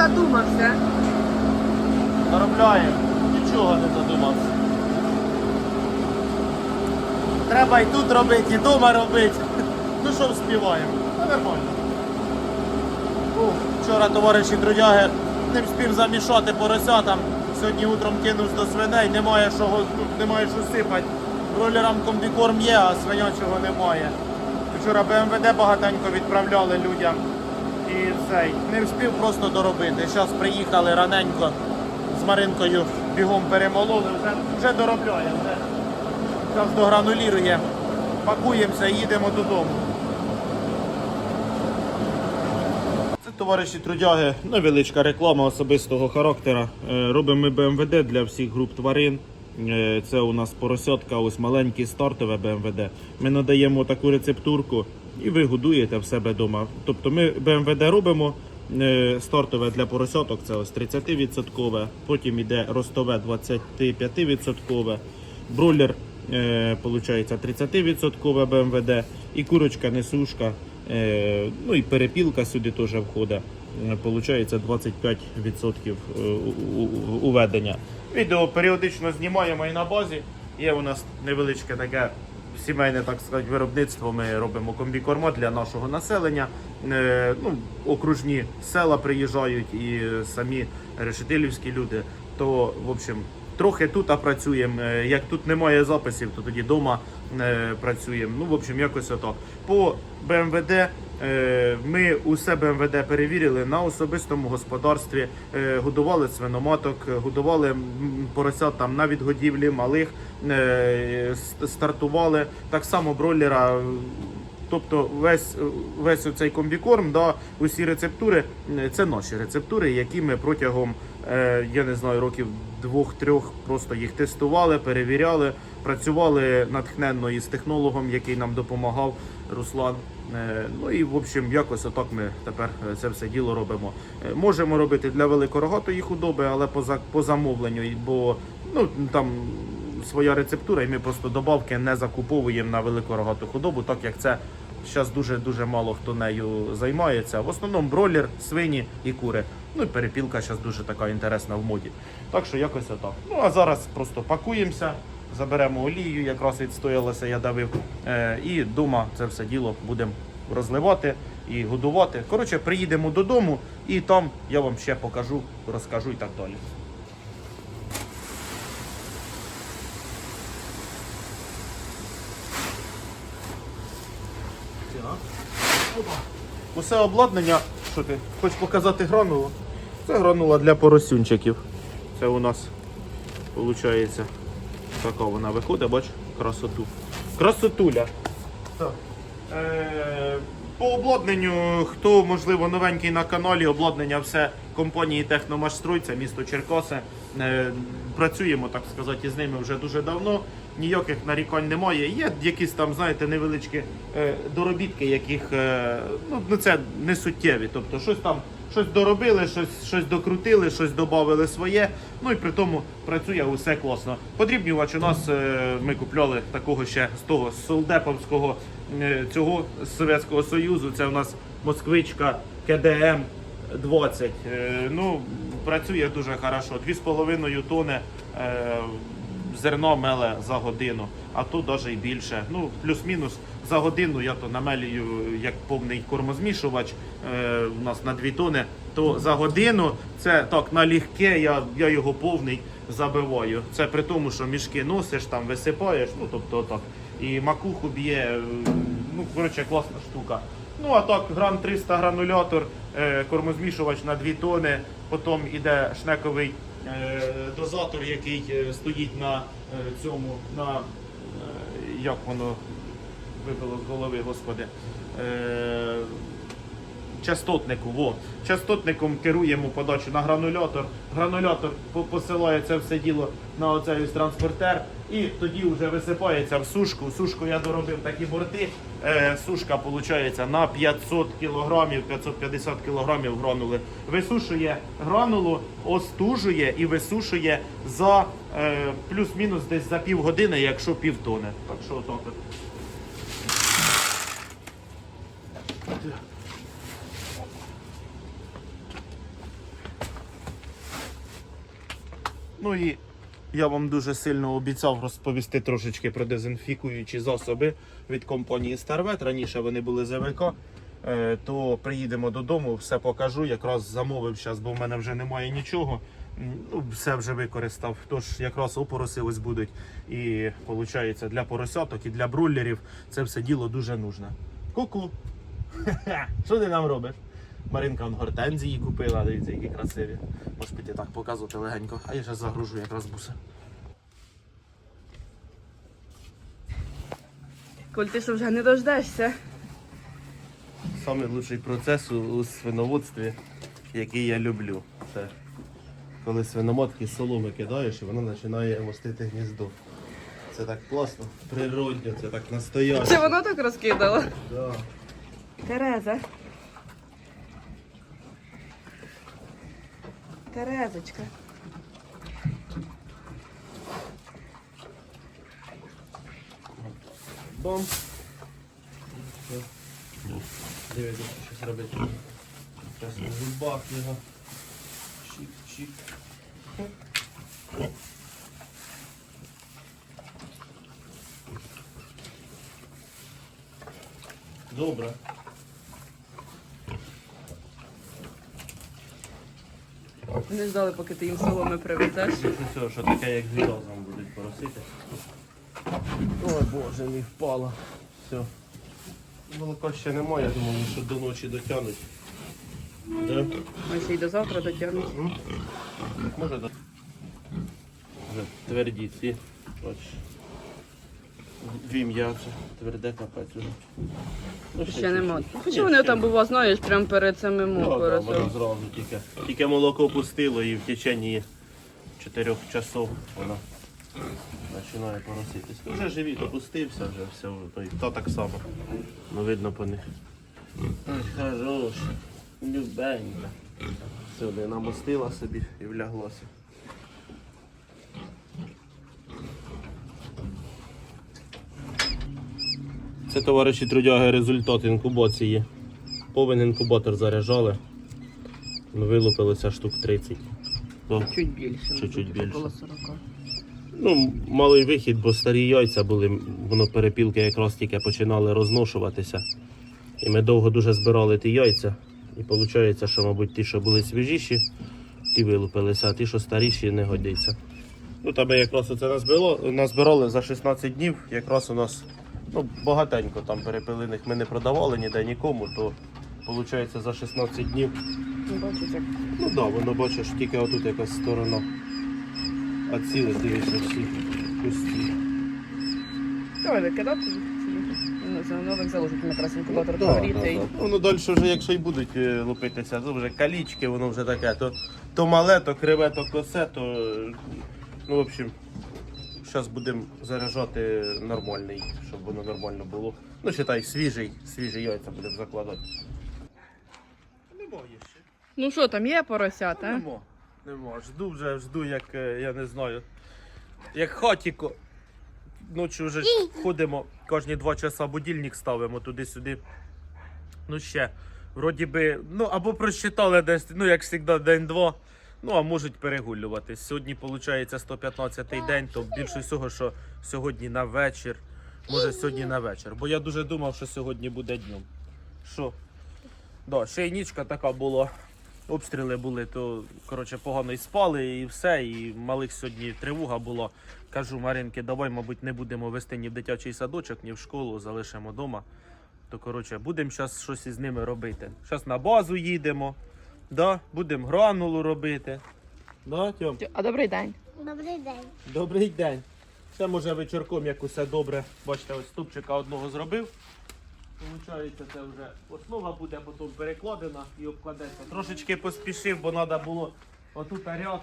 задумався? Заробляємо. Нічого не задумався. Треба і тут робити, і вдома робити. Ну що вспіваємо? Та нормально. Ух, вчора товариші трудяги не встиг замішати поросятам. Сьогодні утром кинувся до свиней, немає що, ну, немає що сипати. Бролерам комбікорм є, а свинячого немає. Вчора БМВД багатенько відправляли людям. І цей не встиг просто доробити. Зараз приїхали раненько з Маринкою бігом перемололи, вже, вже доробляє. Вже. Зараз догранулірує. Пакуємося і їдемо додому. Це товариші трудяги, невеличка реклама особистого характера. Е, Робимо ми БМВД для всіх груп тварин. Е, Це у нас поросятка, ось маленьке стартове БМВД. Ми надаємо таку рецептурку і ви годуєте в себе вдома. Тобто ми БМВД робимо е, стартове для поросяток, це ось 30%, потім іде ростове 25%, бройлер е, получається 30% БМВД і курочка несушка, е, ну і перепілка сюди теж входить. Е, Получається 25% е, уведення. Відео періодично знімаємо і на базі. Є у нас невеличке таке сімейне так сказати, виробництво. Ми робимо комбікорма для нашого населення. Е, ну, окружні села приїжджають і самі решетилівські люди. То, в общем, Трохи тут а працюємо. Е, Як тут немає записів, то тоді вдома працюємо. Ну, в общем, якось отак. По БМВД е, ми усе БМВД перевірили на особистому господарстві, е, годували свиноматок, годували поросят там на відгодівлі малих, е, стартували. Так само бройлера. Тобто весь, весь цей комбікорм, да, усі рецептури це наші рецептури, які ми протягом я не знаю років двох-трьох просто їх тестували, перевіряли, працювали натхненно із технологом, який нам допомагав Руслан. Е, Ну і в общем, якось отак ми тепер е, це все діло робимо. Е, Можемо робити для великорогатої худоби, але по, за- по замовленню, бо ну там своя рецептура, і ми просто добавки не закуповуємо на великорогату худобу, так як це зараз дуже дуже мало хто нею займається. В основному бройлер, свині і кури. Ну і перепілка зараз дуже така інтересна в моді. Так що якось отак. Ну а зараз просто пакуємося, заберемо олію, якраз відстоялося, я давив. Е, і вдома це все діло будемо розливати і годувати. Коротше, приїдемо додому і там я вам ще покажу, розкажу і так далі. Усе обладнання, що ти хочеш показати гранулу? Це гранула для поросюнчиків. Це у нас виходить така вона виходить, бач, красоту. Красотуля. Е, по обладнанню, хто можливо новенький на каналі, обладнання все компанії Техномашстрой, це місто Черкаси. Е, працюємо, так сказати, з ними вже дуже давно. Ніяких нарікань немає. Є якісь там, знаєте, невеличкі е, доробітки, яких ну це не суттєві. Тобто щось там щось доробили, щось, щось докрутили, щось додали своє. Ну і при тому працює усе класно. Подрібнювач у нас е, ми купляли такого ще з того солдеповського е, цього Совєтського Союзу. Це у нас москвичка КДМ 20. Е, ну, працює дуже хорошо. 2,5 тони. Е, зерно меле за годину, а тут навіть і більше. Ну, плюс-мінус за годину я то намелюю як повний кормозмішувач е, у нас на 2 тони, то за годину це так налегке, я, я його повний забиваю. Це при тому, що мішки носиш, там висипаєш, ну тобто так. І макуху б'є, е, ну коротше, класна штука. Ну а так, гран 300 гранулятор, е, кормозмішувач на 2 тони, потім іде шнековий е, дозатор, який е, стоїть на е, цьому, на е, як воно вибило з голови, господи. Е, частотнику. Во. Частотником керуємо подачу на гранулятор. Гранулятор посилає це все діло на оцей транспортер. І тоді вже висипається в сушку. Сушку я доробив такі борти. Е, сушка виходить на 500 кг, 550 кг гранули. Висушує гранулу, остужує і висушує за е, плюс-мінус десь за півгодини, якщо півтони. Так що отак. Ну і я вам дуже сильно обіцяв розповісти трошечки про дезінфікуючі засоби від компанії Starvet. Раніше вони були ЗВК. Е, То приїдемо додому, все покажу. Якраз замовив зараз, бо в мене вже немає нічого. Ну, все вже використав. Тож якраз опороси ось будуть. І виходить, для поросяток і для бройлерів це все діло дуже нужне. Ку-ку. Що ти нам робиш? Маринка он гортензії купила, дивіться, які красиві. Можеш піти так показувати легенько. А я зараз загружу якраз буси. Коль ти що вже не дождешся. Лучший процес у, свиноводстві, який я люблю. Це коли свиноматки з соломи кидаєш і вона починає мостити гніздо. Це так класно, природньо, це так настояще. Чи воно так розкидало? Да. Тереза. Терезочка. Бом. Дивіться, що щось робити. Зараз на зубах його. Чик-чик. Добре. Не ждали, поки ти їм соломи привезеш. Після цього, що таке, як з відозом будуть поросити. Ой боже, не впало. Все. Молока ще немає, я думаю, що до ночі дотягнуть. Да? Ми ще й до завтра дотягнуть. Може до. Тверді ці. Бачиш. Дві м'ясо. Тверде капець уже. Ну, Ще нема. Ні, Хоча вони там бува, знаєш, прямо перед самим Ну, да, воно зразу тільки. Тільки молоко пустило і в течение 4 часов вона починає пороситись. Вже живіт опустився, вже все, то, й- то так само. Ну видно по них. Ой, хороша, любенька. Сюди намостила собі і вляглася. Це, товариші трудяги, результат інкубації. Повен інкубатор заряджали. Ну, Вилупилося штук 30. То, Чуть більше. Чуть-чуть більше. Около 40. ну, малий вихід, бо старі яйця були, воно перепілки якраз тільки починали розношуватися. І ми довго дуже збирали ті яйця. І виходить, що, мабуть, ті, що були свіжіші, ті вилупилися, а ті, що старіші, не годяться. Ну, там ми якраз оце назбирали, назбирали за 16 днів. Якраз у нас ну, багатенько там перепилиних ми не продавали ніде нікому, то виходить за 16 днів Ну, Ну так, да, воно бачиш, тільки отут якась сторона. А ціле дивіться всі пусті. Давай викидати ці. Нових заложить якраз інкубатор Да, погріти. да, да. Воно далі вже, якщо й будуть е, лупитися, то вже калічки, воно вже таке, то, то мале, то криве, то косе, то. Ну, в общем, зараз будемо заряджати нормальний, щоб воно нормально було. Ну, считай, свіжий, свіжі яйця будемо закладати. Немає ще. Ну що, там є поросята? Нема. Нема. Жду вже, жду, як е, я не знаю. Як хатіко. Ночі вже ходимо, кожні два часа будильник ставимо туди-сюди. Ну ще. Вроді би, ну або просчитали десь, ну як завжди, день-два. Ну, а можуть перегулюватись. Сьогодні, виходить, 115-й день, то більше всього, що сьогодні на вечір. Може, сьогодні на вечір. Бо я дуже думав, що сьогодні буде днем. Що? Да, ще й нічка така була. Обстріли були, то коротше погано і спали, і все. І малих сьогодні тривога була. Кажу Маринки, давай, мабуть, не будемо вести ні в дитячий садочок, ні в школу, залишимо вдома. То коротше, будемо зараз щось із ними робити. Зараз на базу їдемо, да? будемо гранулу робити. Да, Тьом? А добрий день. Добрий день. Добрий день. Це може вечірком як усе добре. Бачите, ось ступчика одного зробив. Получається, це вже основа буде потім перекладена і обкладеться. Трошечки поспішив, бо треба було отут ряд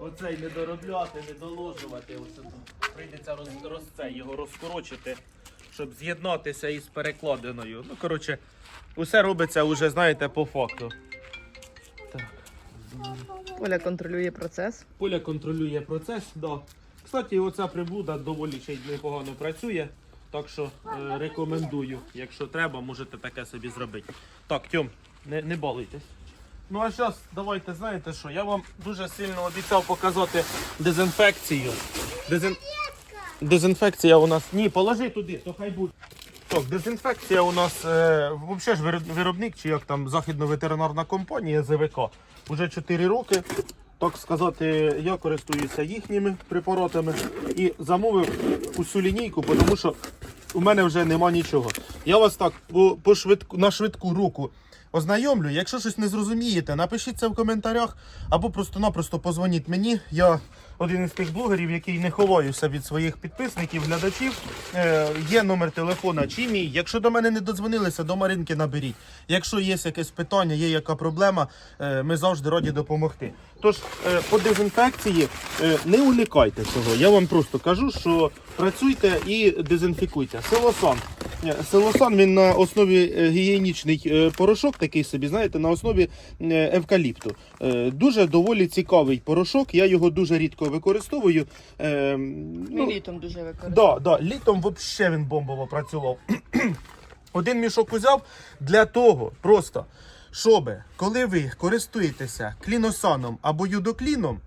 оцей не доробляти, не доложувати. Оце. Прийдеться роз, роз, це, його розкорочити, щоб з'єднатися із перекладиною. Ну, коротше, усе робиться вже, знаєте, по факту. Оля контролює процес. Поля контролює процес, да. Кстати, оця приблуда доволі ще й непогано працює. Так що е, рекомендую. Якщо треба, можете таке собі зробити. Так, Тьом, не, не балуйтесь. Ну а зараз давайте знаєте що? Я вам дуже сильно обіцяв показати дезінфекцію. Дезін... Дезінфекція у нас. Ні, положи туди, то хай буде. Так, дезінфекція у нас е, взагалі ж виробник, чи як там західно-ветеринарна компанія ЗВК. Уже 4 роки. Так сказати, я користуюся їхніми препаратами і замовив усю лінійку, тому що у мене вже нема нічого. Я вас так по, по швидку, на швидку руку ознайомлю. Якщо щось не зрозумієте, напишіть це в коментарях або просто-напросто позвоніть мені. Я один із тих блогерів, який не ховаюся від своїх підписників, глядачів. Е, є номер телефона чи мій. Якщо до мене не додзвонилися, до Маринки наберіть. Якщо є якесь питання, є яка проблема, е, ми завжди раді допомогти. Тож е, по дезінфекції е, не уникайте цього. Я вам просто кажу, що працюйте і дезінфікуйте. Селосан. Е, Селосан він на основі е, гігієнічний е, порошок, такий собі, знаєте, на основі евкаліпту. Дуже доволі цікавий порошок. Я його дуже рідко використовую. Ну, літом дуже використовую. Да, да, літом взагалі він бомбово працював. Один мішок узяв для того, просто, щоб коли ви користуєтеся кліносаном або юдокліном,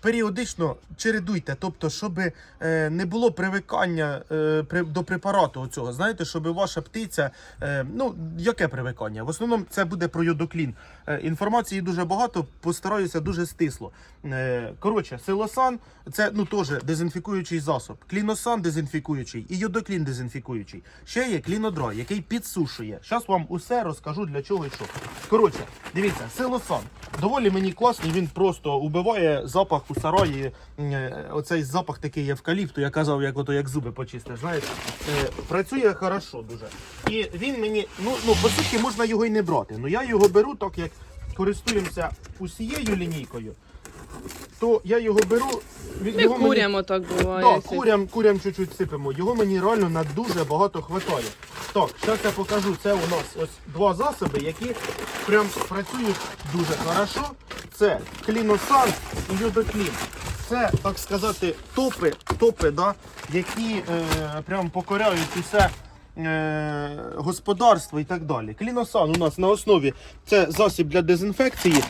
періодично чередуйте, тобто, щоб е, не було привикання е, до препарату цього. Знаєте, щоб ваша птиця, е, ну яке привикання? В основному це буде про юдоклін. Е, інформації дуже багато, постараюся дуже стисло. Е, коротше, силосан це ну теж дезінфікуючий засоб. Кліносан дезінфікуючий і йодоклін дезінфікуючий. Ще є клінодрой, який підсушує. Зараз вам усе розкажу для чого і що. Коротше, дивіться, силосан. Доволі мені класний, він просто убиває запах у сараї. е, Оцей запах такий евкаліпту, я казав, як ото як зуби почистиш. Знаєте, Е, працює хорошо дуже. І він мені, ну, ну по суті, можна його і не брати. Ну я його беру, так як користуємося усією лінійкою, то я його беру. Ми його мені- так буває. так, курям, курям чуть-чуть сипемо. Його мені реально на дуже багато хватає. Так, зараз я покажу. Це у нас ось два засоби, які прям працюють дуже хорошо. Це кліносан і йодоклін. Це, так сказати, топи, топи да, які е, прям покоряють усе е, господарство і так далі. Кліносан у нас на основі це засіб для дезінфекції.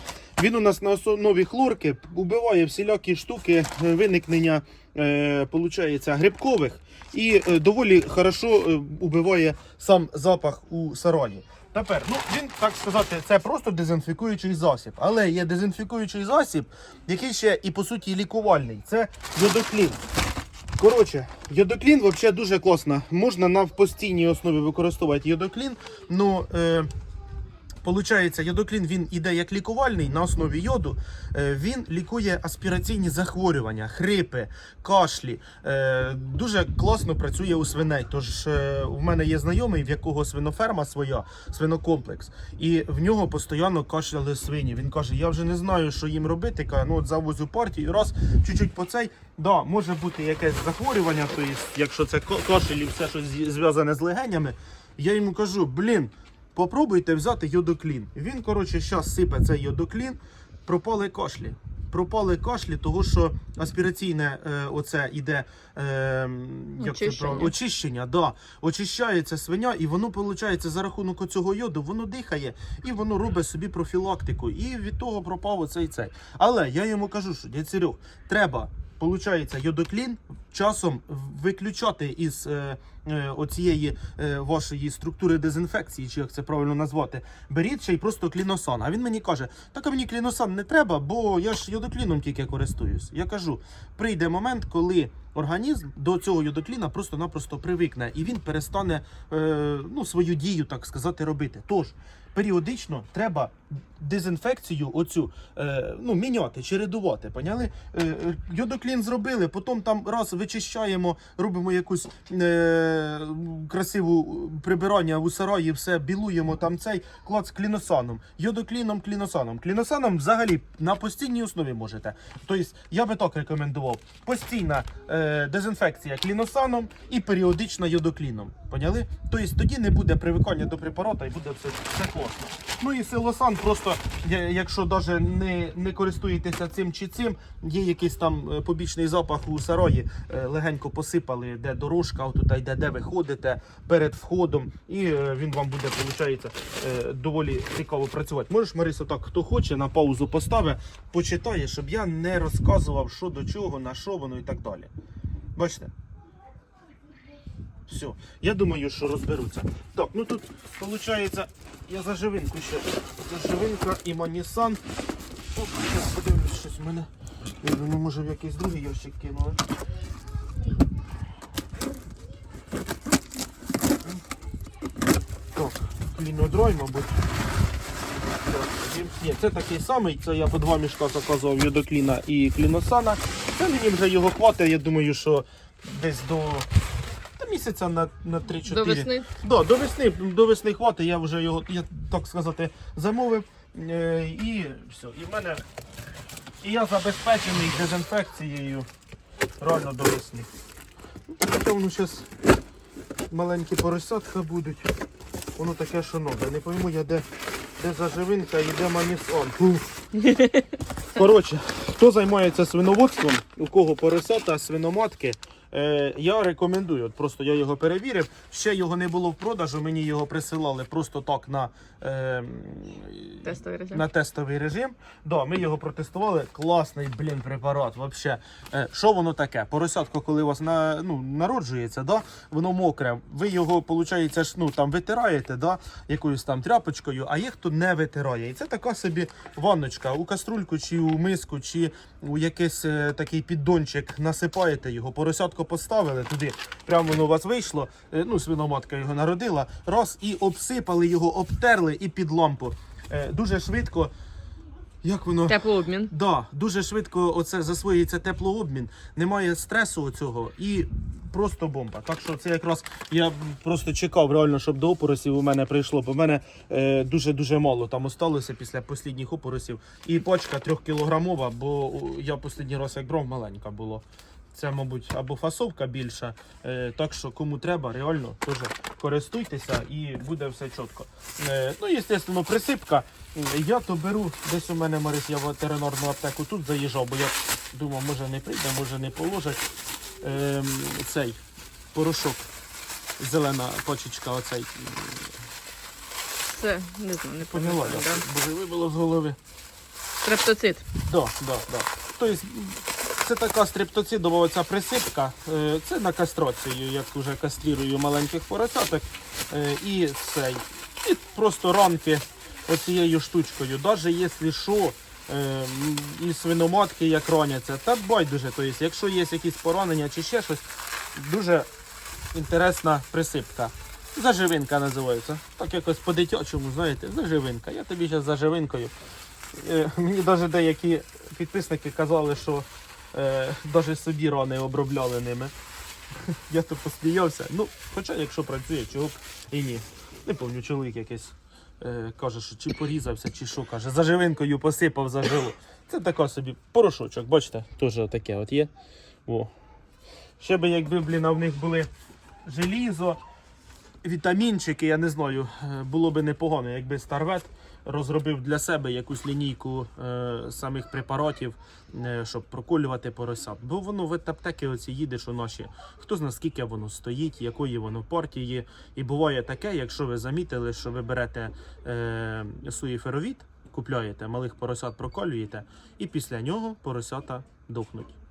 Він у нас на основі хлорки убиває всілякі штуки е, виникнення е, получається, грибкових і е, доволі хорошо е, убиває сам запах у сараї. Тепер, ну він так сказати, це просто дезінфікуючий засіб, але є дезінфікуючий засіб, який ще і по суті лікувальний. Це йодоклін. Коротше, йодоклін взагалі дуже класно. Можна на постійній основі використовувати йодоклін. Ну, е, Получається, йодоклін він іде як лікувальний на основі йоду. Е, Він лікує аспіраційні захворювання, хрипи, кашлі. Е, Дуже класно працює у свиней. Тож е, в мене є знайомий, в якого свиноферма своя, свинокомплекс, і в нього постійно кашляли свині. Він каже: Я вже не знаю, що їм робити. Каже, ну от завозю партію, раз чуть-чуть по цей. Да, може бути якесь захворювання, тобто, якщо це кашель і все щось зв'язане з легенями. Я йому кажу, блін. Попробуйте взяти йодоклін. Він, коротше, зараз сипе цей йодоклін, пропали кашлі. Пропали кашлі, того що аспіраційне е, оце іде е, як це Очищення. правильно? очищення. Да. Очищається свиня, і воно, виходить, за рахунок цього йоду, воно дихає і воно робить собі профілактику. І від того пропав оцей цей. Але я йому кажу, що дядь треба. Получається, йодоклін часом виключати із е, е, оцієї е, вашої структури дезінфекції, чи як це правильно назвати, беріть ще й просто кліносан. А він мені каже: так а мені кліносан не треба, бо я ж йодокліном тільки користуюсь. Я кажу, прийде момент, коли організм до цього йодокліна просто-напросто привикне, і він перестане е, ну, свою дію, так сказати, робити. Тож періодично треба дезінфекцію оцю е, ну, міняти, чередувати. Поняли? Е, е, йодоклін зробили, потім там раз вичищаємо, робимо якусь е, красиву прибирання у сараї, все білуємо там цей клад з кліносаном. Йодокліном, кліносаном. Кліносаном взагалі на постійній основі можете. Тобто я би так рекомендував. Постійна е, дезінфекція кліносаном і періодична йодокліном. Поняли? Тобто тоді не буде привикання до препарата і буде все, все класно. Ну і силосан просто, я- якщо навіть не, не користуєтеся цим чи цим, є якийсь там е, побічний запах у сарої, е, легенько посипали, де дорожка, отут йде, де ви ходите перед входом, і е, він вам буде, виходить, доволі цікаво працювати. Можеш, Марисо, так, хто хоче, на паузу поставить, почитає, щоб я не розказував, що до чого, на що воно і так далі. Бачите? Все, я думаю, що розберуться. Так, ну тут виходить, я заживинку ще. Заживинка і манісан. Оп, зараз подивлюсь, щось в мене. Я думаю, може в якийсь другий ящик кинули. Так, клінодрой, мабуть. Ні, це такий самий, це я по два мішка заказував Йодокліна і Кліносана. Це мені вже його хватить, я думаю, що десь до місяця на, на 3-4. До весни. Да, до весни, до весни хватить, я вже його, я, так сказати, замовив. Е, і все. І в мене. І я забезпечений дезінфекцією реально до весни. Ну, Таке воно зараз маленькі поросятка будуть. Воно таке, що нове. Не пойму я де, де заживинка і де манісон. Коротше, хто займається свиноводством, у кого поросята, свиноматки, е, я рекомендую. От просто я його перевірив. Ще його не було в продажу, мені його присилали просто так на, е, Тестовий режим. на тестовий режим. Да, ми його протестували. Класний, блін, препарат. Вообще. Е, що воно таке? Поросятко, коли у вас на, ну, народжується, да, воно мокре. Ви його, виходить, ж, ну, там витираєте да, якоюсь там тряпочкою, а є хто не витирає. І це така собі ванночка. У каструльку, чи у миску, чи у якийсь е, такий піддончик насипаєте його, поросятко поставили туди. Прямо воно у вас вийшло. е, ну, свиноматка його народила. Раз і обсипали його, обтерли і під лампу. Е, дуже швидко. Як воно? Теплообмін. Да, дуже швидко оце засвоюється теплообмін, немає стресу цього і просто бомба. Так що це якраз я просто чекав реально, щоб до опоросів у мене прийшло, бо в мене е, дуже-дуже мало там осталося після останніх опоросів. І пачка трьохкілограмова, бо я останній раз як брав маленька було. Це, мабуть, або фасовка більша. Е, так що кому треба, реально теж користуйтеся і буде все чітко. Е, ну, звісно, присипка. Я то беру, десь у мене Марис, я в ветеринарну аптеку тут заїжджав, бо я думав, може не прийде, може не положать. Е, цей порошок, зелена пачечка, оцей. Це не знаю, не пам'ятаю. Да. боже, вибило з голови. Стрептоцит. Да, да, да. Тобто це така стриптоцидова оця присипка. Е, Це на кастрацію, як вже кастрірую маленьких поросяток. Е, І цей. І просто ранки оцією штучкою. Навіть якщо що, е, і свиноматки як раняться, та байдуже. Тобто, якщо є якісь поранення чи ще щось, дуже інтересна присипка. Заживинка називається. Так якось по-дитячому, знаєте, заживинка. Я тобі зараз заживинкою. Мені навіть деякі підписники казали, що е, навіть собі рани обробляли ними. Я то посміявся. Ну, хоча якщо працює, чого б і ні. Не пам'ятаю, чоловік якийсь е, каже, що чи порізався, чи що каже, заживинкою посипав зажилу. Це така собі порошочок, бачите, теж таке от є. О. Ще би якби, блін, в них були желізо, вітамінчики, я не знаю, е, було би непогано, якби Старвет розробив для себе якусь лінійку е, самих препаратів, е, щоб проколювати поросят. Бо воно в аптеки оці їде, що наші. Хто зна скільки воно стоїть, якої воно партії. І буває таке, якщо ви замітили, що ви берете е, суїферовід, купляєте, малих поросят проколюєте, і після нього поросята дохнуть.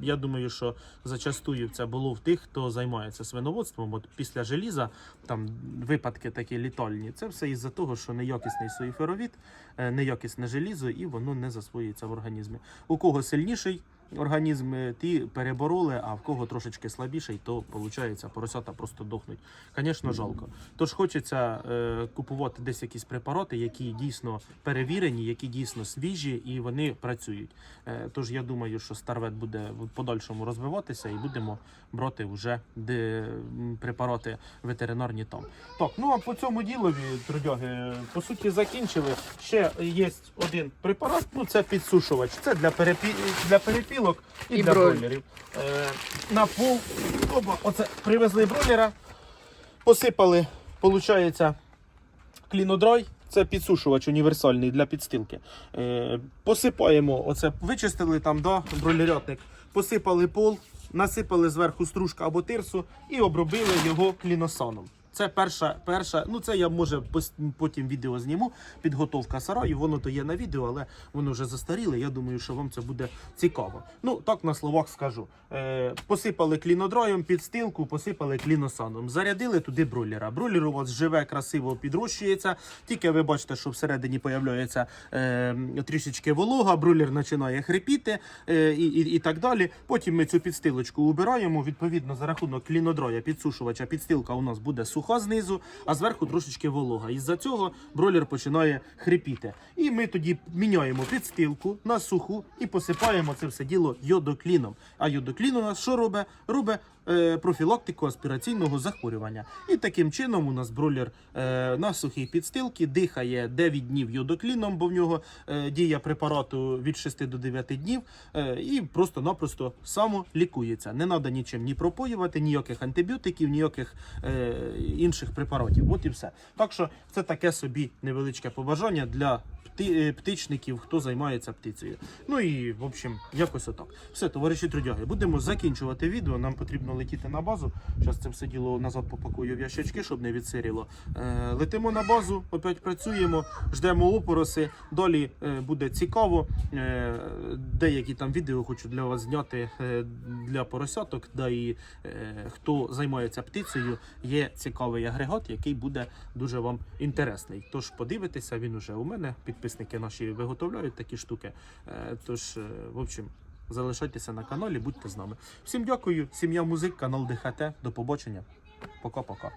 Я думаю, що зачастую це було в тих, хто займається свиноводством. От після желіза там випадки такі літальні. Це все із-за того, що неякісний суїферовід, неякісне желізо, і воно не засвоюється в організмі. У кого сильніший організм, е, ті перебороли, а в кого трошечки слабіший, то виходить, поросята просто дохнуть. Звісно, жалко. Тож хочеться е, купувати десь якісь препарати, які дійсно перевірені, які дійсно свіжі і вони працюють. Е, Тож я думаю, що Старвет буде в подальшому розвиватися і будемо брати вже де, препарати ветеринарні там. Так, ну а по цьому ділові, трудяги, по суті, закінчили. Ще є один препарат, ну це підсушувач. Це для, перепі... для перепілок і, І для бройлерів. бройлерів. Е, на пол. Оба, оце привезли бройлера. Посипали, виходить, клінодрой. Це підсушувач універсальний для підстилки. Е, посипаємо, оце вичистили там, да, бройлерятник, посипали пол, насипали зверху стружка або тирсу і обробили його кліносаном. Це перша, перша, ну це я може потім відео зніму. Підготовка сараю, воно то є на відео, але воно вже застаріле. Я думаю, що вам це буде цікаво. Ну так на словах скажу. Е, посипали клінодроєм під стилку, посипали кліносаном. Зарядили туди бройлера. Бройлер у вас живе, красиво підрощується. Тільки ви бачите, що всередині появляється е, трішечки волога, бройлер починає хрипіти е, і, і, і так далі. Потім ми цю підстилочку убираємо. Відповідно, за рахунок клінодроя підсушувача підстилка у нас буде суха знизу, а зверху трошечки волога. Із-за цього бройлер починає хрипіти. І ми тоді міняємо підстилку на суху і посипаємо це все діло йодокліном. А йодоклін у нас що робить? Робить е, профілактику аспіраційного захворювання. І таким чином у нас бройлер е, на сухій підстилці дихає 9 днів йодокліном, бо в нього е, дія препарату від 6 до 9 днів, е, і просто-напросто самолікується. Не треба нічим ні пропоювати, ніяких антибіотиків, ніяких е, інших препаратів. От і все. Так що це таке собі невеличке побажання для е, птичників, хто займається птицею. Ну і в общем, якось отак. Все, товариші трудяги, будемо закінчувати відео. Нам потрібно летіти на базу. Зараз це все діло назад попакую в ящички, щоб не відсиріло. Е, летимо на базу, опять працюємо, ждемо опороси. Далі е, буде цікаво. Деякі там відео хочу для вас зняти для поросяток. Да і хто займається птицею, є цікавий агрегат, який буде дуже вам інтересний. Тож подивитися, він уже у мене. Підписники наші виготовляють такі штуки. Е, Тож, е, в общем, залишайтеся на каналі, будьте з нами. Всім дякую, сім'я музик, канал ДХТ. До побачення. Пока-пока.